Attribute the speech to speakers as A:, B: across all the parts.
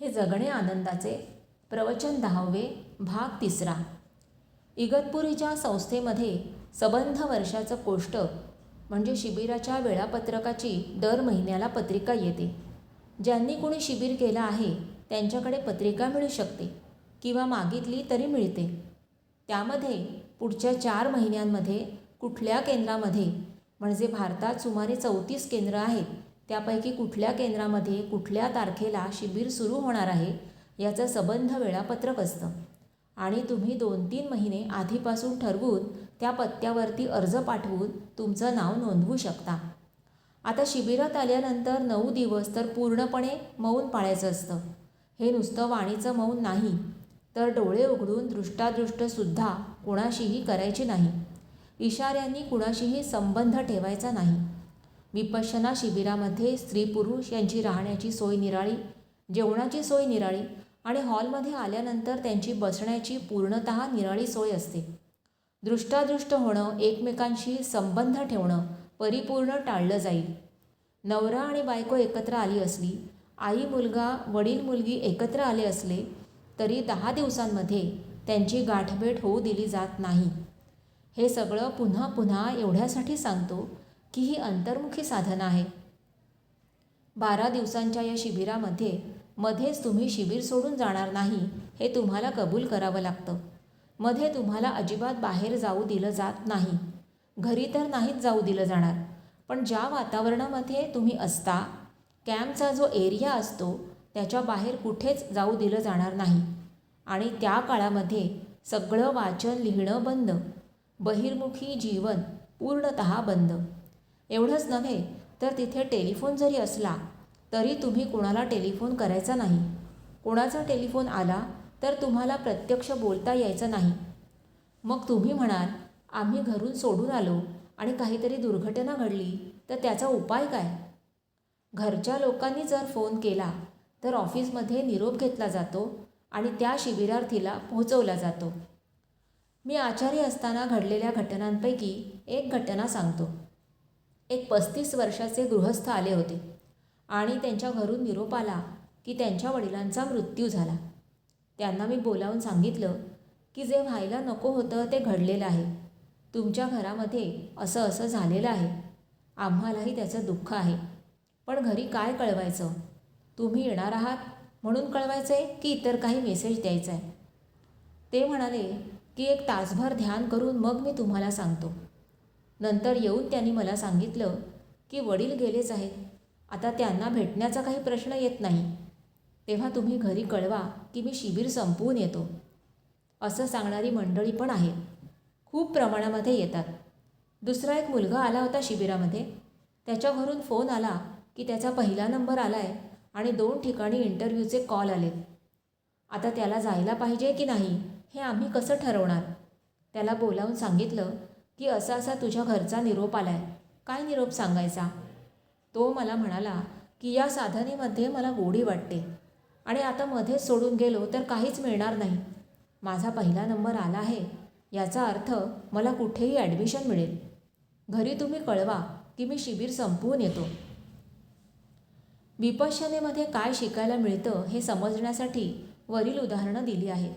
A: हे जगणे आनंदाचे. प्रवचन दहावे भाग तिसरा. इगतपुरीच्या संस्थेमध्ये सबंध वर्षाचं कोष्टक म्हणजे शिबिराच्या वेळापत्रकाची दर महिन्याला पत्रिका येते. ज्यांनी कोणी शिबिर केलं आहे त्यांच्याकडे पत्रिका मिळू शकते किंवा मागितली तरी मिळते. त्यामध्ये पुढच्या चार महिन्यांमध्ये कुठल्या केंद्रामध्ये म्हणजे भारतात सुमारे चौतीस केंद्र आहेत त्यापैकी कुठल्या केंद्रामध्ये कुठल्या तारखेला शिबिर सुरू होणार आहे याचं सबंध वेळापत्रक असतं. आणि तुम्ही दोन तीन महिने आधीपासून ठरवून त्या पत्त्यावरती अर्ज पाठवून तुमचं नाव नोंदवू शकता. आता शिबिरात आल्यानंतर नऊ दिवस तर पूर्णपणे मौन पाळायचं असतं. हे नुसतं वाणीचं मौन नाही तर डोळे उघडून दृष्टादृष्टसुद्धा कुणाशीही करायची नाही. इशाऱ्यांनी कुणाशीही संबंध ठेवायचा नाही. विपश्यना शिबिरामध्ये स्त्री पुरुष यांची राहण्याची सोय निराळी जेवणाची सोय निराळी आणि हॉलमध्ये आल्यानंतर त्यांची बसण्याची पूर्णत निराळी सोय असते. दृष्टादृष्ट होणं एकमेकांशी संबंध ठेवणं परिपूर्ण टाळलं जाईल. नवरा आणि बायको एकत्र आली असली आई मुलगा वडील मुलगी एकत्र आले असले तरी दहा दिवसांमध्ये त्यांची गाठभेट होऊ दिली जात नाही. हे सगळं पुन्हा पुन्हा एवढ्यासाठी सांगतो की ही अंतर्मुखी साधना आहे. बारा दिवसांच्या या शिबिरामध्ये मध्येच तुम्ही शिबिर सोडून जाणार नाही हे तुम्हाला कबूल करावं लागतं. मध्ये तुम्हाला अजिबात बाहेर जाऊ दिलं जात नाही. घरी तर नाहीच जाऊ दिलं जाणार पण ज्या वातावरणामध्ये तुम्ही असता कॅम्पचा जो एरिया असतो त्याच्या बाहेर कुठेच जाऊ दिलं जाणार नाही. आणि त्या काळामध्ये सगळं वाचन लिहिणं बंद. बहिर्मुखी जीवन पूर्णत बंद. एवढंच नव्हे तर तिथे टेलिफोन जरी असला तरी तुम्ही कोणाला टेलिफोन करायचा नाही. कोणाचा टेलिफोन आला तर तुम्हाला प्रत्यक्ष बोलता यायचं नाही. मग तुम्ही म्हणाल आम्ही घरून सोडून आलो आणि काहीतरी दुर्घटना घडली तर त्याचा उपाय काय? घरच्या लोकांनी जर फोन केला तर ऑफिसमध्ये निरोप घेतला जातो आणि त्या शिबिरार्थीला पोहोचवला जातो. मी आचार्य असताना घडलेल्या घटनांपैकी एक घटना सांगतो. एक पस्तीस वर्षाचे गृहस्थ आले होते आणि त्यांच्या घरून निरोप आला की त्यांच्या वडिलांचा मृत्यू झाला. त्यांना मी बोलावून सांगितलं की जे व्हायला नको होतं ते घडलेलं आहे. तुमच्या घरामध्ये असं असं झालेलं आहे. आम्हालाही त्याचं दुःख आहे. पण घरी काय कळवायचं? तुम्ही येणार आहात म्हणून कळवायचं आहे की इतर काही मेसेज द्यायचा आहे ते म्हणाले की एक तासभर ध्यान करून मग मी तुम्हाला सांगतो. नंतर येऊन त्यांनी मला सांगितलं की वडील गेलेच आहेत. आता त्यांना भेटण्याचा काही प्रश्न येत नाही. तेव्हा तुम्ही घरी कळवा की मी शिबिर संपवून येतो. असं सांगणारी मंडळी पण आहेत. खूप प्रमाणामध्ये येतात. दुसरा एक मुलगा आला होता शिबिरामध्ये. त्याच्या घरून फोन आला की त्याचा पहिला नंबर आला आहे आणि दोन ठिकाणी इंटरव्ह्यूचे कॉल आले आता त्याला जायला पाहिजे की नाही हे आम्ही कसं ठरवणार? त्याला बोलावून सांगितलं की असा असा तुझ्या घरचा निरोप आलाय. काय निरोप सांगायचा? तो मला म्हणाला की या साधनेमध्ये मला गोडी वाटते. आणि आता मध्येच सोडून गेलो तर काहीच मिळणार नाही. माझा पहिला नंबर आला आहे. याचा अर्थ मला कुठेही ॲडमिशन मिळेल. घरी तुम्ही कळवा की मी शिबिर संपवून येतो. विपश्यनेमध्ये काय शिकायला मिळतं हे समजण्यासाठी वरील उदाहरणं दिली आहेत.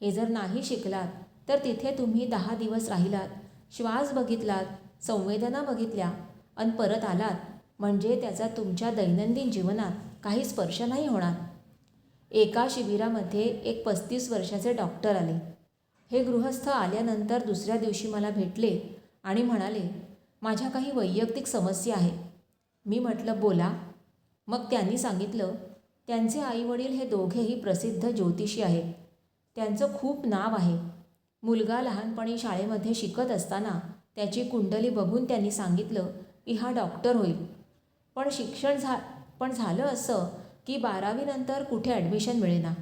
A: हे जर नाही शिकलात तर तिथे तुम्ही दहा दिवस राहिलात. श्वास बघितलात संवेदना बघितल्या आणि परत आलात. म्हणजे त्याचा तुमच्या दैनंदिन जीवनात काही स्पर्श नाही होणार. एका शिबिरामध्ये एक पस्तीस वर्षाचे डॉक्टर आले. हे गृहस्थ आल्यानंतर दुसऱ्या दिवशी मला भेटले आणि म्हणाले माझ्या काही वैयक्तिक समस्या आहे. मी म्हटलं बोला. मग त्यांनी सांगितलं त्यांचे आईवडील हे दोघेही प्रसिद्ध ज्योतिषी आहेत. त्यांचं खूप नाव आहे. मुलगा लहानपणी शाळेमध्ये शिकत असताना त्याची कुंडली बघून त्यांनी सांगितलं की हा डॉक्टर होईल. पण शिक्षण झा पण झालं असं की बारावीनंतर कुठे ॲडमिशन मिळेना.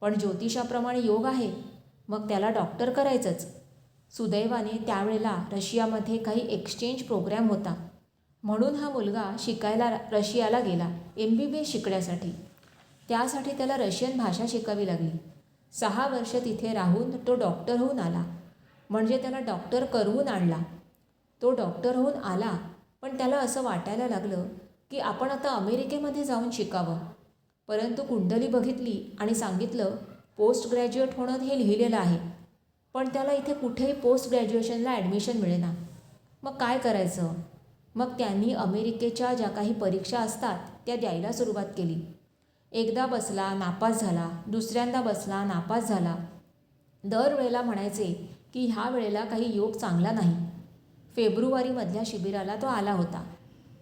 A: पण ज्योतिषाप्रमाणे योग आहे. मग त्याला डॉक्टर करायचंच. सुदैवाने त्यावेळेला रशियामध्ये काही एक्सचेंज प्रोग्रॅम होता. म्हणून हा मुलगा शिकायला रशियाला गेला एम बी बी एस शिकण्यासाठी. त्यासाठी त्याला रशियन भाषा शिकावी लागली. सहा वर्ष तिथे राहून तो डॉक्टर होऊन आला. म्हणजे त्याला डॉक्टर करवून आणला. तो डॉक्टर होऊन आला पण त्याला असं वाटायला लागलं की आपण आता अमेरिकेमध्ये जाऊन शिकावं. परंतु कुंडली बघितली आणि सांगितलं पोस्ट ग्रॅज्युएट होणं हे लिहिलेलं आहे. पण त्याला इथे कुठेही पोस्ट ग्रॅज्युएशनला ॲडमिशन मिळेना. मग काय करायचं? मग त्यांनी अमेरिकेच्या ज्या काही परीक्षा असतात त्या द्यायला सुरुवात केली. एकदा बसला नापास झाला. दुसऱ्यांदा बसला नापास झाला. दरवेळेला म्हणायचे की ह्या वेळेला काही योग चांगला नाही. फेब्रुवारीमधल्या शिबिराला तो आला होता.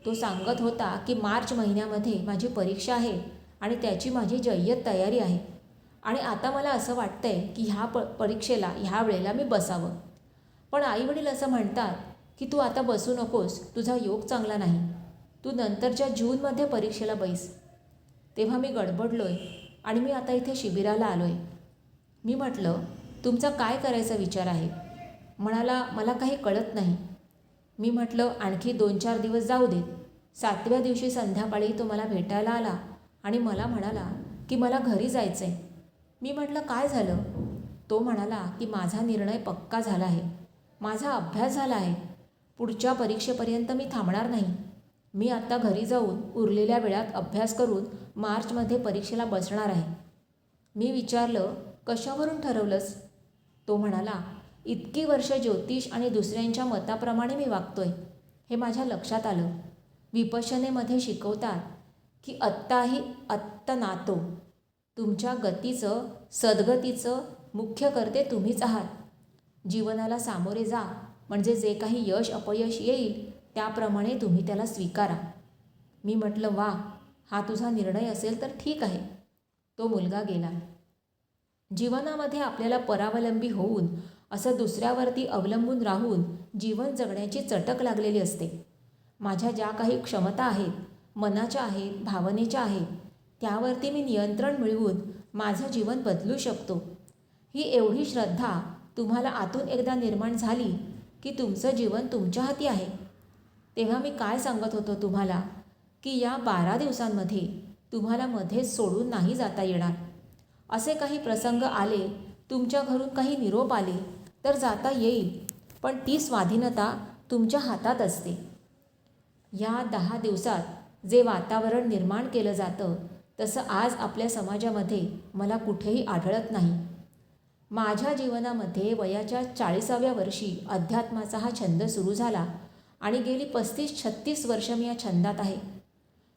A: तो सांगत होता की मार्च महिन्यामध्ये माझी परीक्षा आहे आणि त्याची माझी जय्यत तयारी आहे. आणि आता मला असं वाटतंय की ह्या प परीक्षेला ह्या वेळेला मी बसावं. पण आईवडील असं म्हणतात की तू आता बसू नकोस. तुझा योग चांगला नाही. तू नंतरच्या जूनमध्ये परीक्षेला बैस. तेव्हा मी गडबडलो आहे आणि मी आता इथे शिबिराला आलो आहे मी म्हटलं तुमचा काय करायचा विचार आहे? म्हणाला मला काही कळत नाही. मी म्हटलं आणखी दोन चार दिवस जाऊ देत सातव्या दिवशी संध्याकाळी तो मला भेटायला आला आणि मला म्हणाला की मला घरी जायचं आहे मी म्हटलं काय झालं? तो म्हणाला की माझा निर्णय पक्का झाला आहे. माझा अभ्यास झाला आहे. पुढच्या परीक्षेपर्यंत मी थांबणार नाही. मी आत्ता घरी जाऊन उरलेल्या वेळात अभ्यास करून मार्चमध्ये परीक्षेला बसणार आहे. मी विचारलं कशावरून ठरवलंस? तो म्हणाला इतकी वर्ष ज्योतिष आणि दुसऱ्यांच्या मताप्रमाणे मी वागतोय. हे माझ्या लक्षात आलं. विपशनेमध्ये शिकवतात की आत्ताही आत्ता नातो. तुमच्या गतीचं सद्गतीचं मुख्य करते तुम्हीच आहात. जीवनाला सामोरे जा म्हणजे जे काही यश अपयश येईल त्याप्रमाणे तुम्ही त्याला स्वीकारा. मी म्हटलं वा हा तुझा निर्णय असेल तर ठीक आहे. तो मुलगा गेला. जीवनामध्ये आपल्याला परावलंबी होऊन असं दुसऱ्यावरती अवलंबून राहून जीवन जगण्याची चटक लागलेली असते. माझ्या ज्या काही क्षमता आहेत मनाच्या आहेत भावनेच्या आहेत त्यावरती मी नियंत्रण मिळवून माझं जीवन बदलू शकतो. ही एवढी श्रद्धा तुम्हाला आतून एकदा निर्माण झाली की तुमचं जीवन तुमच्या हाती आहे. तेव्हा मी काय सांगत होतो तुम्हाला? की या बारा दिवसांमध्ये तुम्हाला मध्येच सोडून नाही जाता येणार. असे काही प्रसंग आले तुमच्या घरून काही निरोप आले तर जाता येईल पण ती स्वाधीनता तुमच्या हातात असते. या दहा दिवसात जे वातावरण निर्माण केलं जातं तसं आज आपल्या समाजामध्ये मला कुठेही आढळत नाही. माझ्या जीवनामध्ये वयाच्या चाळीसाव्या वर्षी अध्यात्माचा हा छंद सुरू झाला. आणि गेली पस्तीस छत्तीस वर्ष मी या छंदात आहे.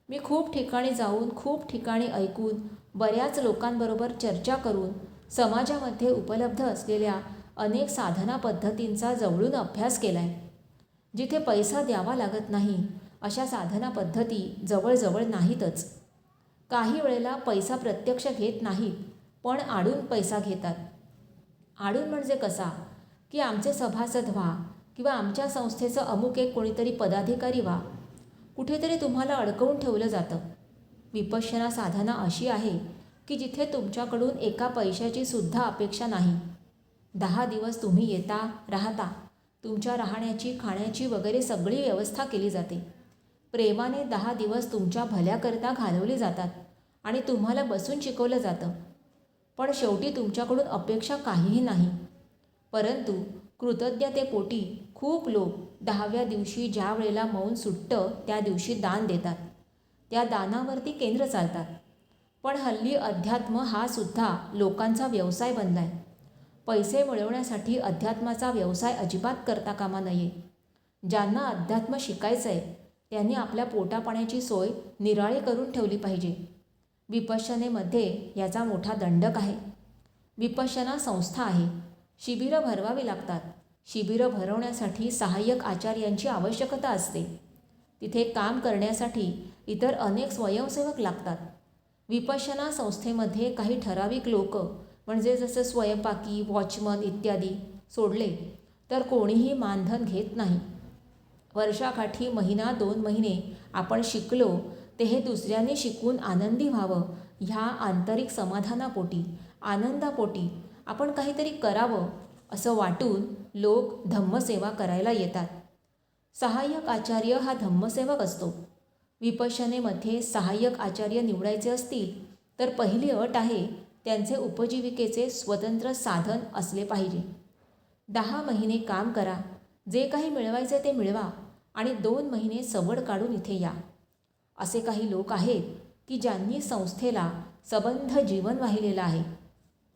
A: मी खूप ठिकाणी जाऊन खूप ठिकाणी ऐकून बऱ्याच लोकांबरोबर चर्चा करून समाजामध्ये उपलब्ध असलेल्या अनेक साधना पद्धतींचा जवळून अभ्यास केला आहे जिथे पैसा द्यावा लागत नाही अशा साधना पद्धती जवळजवळ नाहीतच. काही वेळेला पैसा प्रत्यक्ष घेत नाहीत पण आडून पैसा घेतात. आडून म्हणजे कसा? की आमचे सभासद व्हा किंवा आमच्या संस्थेचं अमुक एक कोणीतरी पदाधिकारी व्हा. कुठेतरी तुम्हाला अडकवून ठेवलं जातं. विपश्यना साधना अशी आहे की जिथे तुमच्याकडून एका पैशाची सुद्धा अपेक्षा नाही. दहा दिवस तुम्ही येता राहता. तुमच्या राहण्याची खाण्याची वगैरे सगळी व्यवस्था केली जाते. प्रेमाने दहा दिवस तुमच्या भल्याकरता घालवले जातात आणि तुम्हाला बसून शिकवलं जातं. पण शेवटी तुमच्याकडून अपेक्षा काहीही नाही. परंतु कृतज्ञतेपोटी खूप लोक दहाव्या दिवशी ज्या वेळेला मौन सुटतं त्या दिवशी दान देतात. त्या दानावरती केंद्र चालतात. पण हल्ली अध्यात्म हा सुद्धा लोकांचा व्यवसाय बनला आहे पैसे मिळवण्यासाठी अध्यात्माचा व्यवसाय अजिबात करता कामा नये. ज्यांना अध्यात्म शिकायचं आहे त्यांनी आपल्या पोटापाण्याची सोय निराळी करून ठेवली पाहिजे. विपश्यनेमध्ये याचा मोठा दंडक आहे. विपश्यना संस्था आहे. शिबिरं भरवावी लागतात. शिबिरं भरवण्यासाठी सहाय्यक आचार्यांची आवश्यकता असते. तिथे काम करण्यासाठी इतर अनेक स्वयंसेवक लागतात. विपश्यना संस्थेमध्ये काही ठराविक लोक म्हणजे जसं स्वयंपाकी वॉचमन इत्यादी सोडले तर कोणीही मानधन घेत नाही. वर्षाकाठी महिना दोन महिने आपण शिकलो ते हे दुसऱ्यांनी शिकून आनंदी व्हावं ह्या आंतरिक समाधानापोटी आनंदापोटी आपण काहीतरी करावं असं वाटून लोक धम्मसेवा करायला येतात. सहाय्यक आचार्य हा धम्मसेवक असतो. विपशनेमध्ये सहाय्यक आचार्य निवडायचे असतील तर पहिली अट आहे त्यांचे उपजीविकेचे स्वतंत्र साधन असले पाहिजे. दहा महिने काम करा जे काही मिळवायचे ते मिळवा आणि दोन महिने सवड काढून इथे या. असे काही लोक आहेत की ज्यांनी संस्थेला सबंध जीवन वाहिलेलं आहे.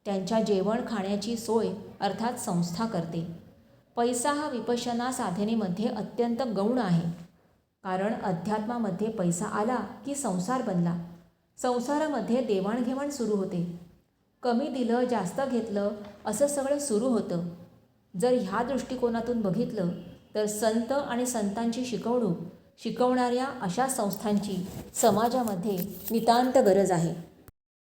A: त्यांच्या जेवण खाण्याची सोय अर्थात संस्था करते. पैसा हा विपशना साधनेमध्ये अत्यंत गौण आहे. कारण अध्यात्मामध्ये पैसा आला की संसार बनला. संसारामध्ये देवाणघेवाण सुरू होते. कमी दिलं जास्त घेतलं असं सगळं सुरू होतं. जर ह्या दृष्टिकोनातून बघितलं तर संत आणि संतांची शिकवणूक शिकवणाऱ्या अशा संस्थांची समाजामध्ये नितांत गरज आहे.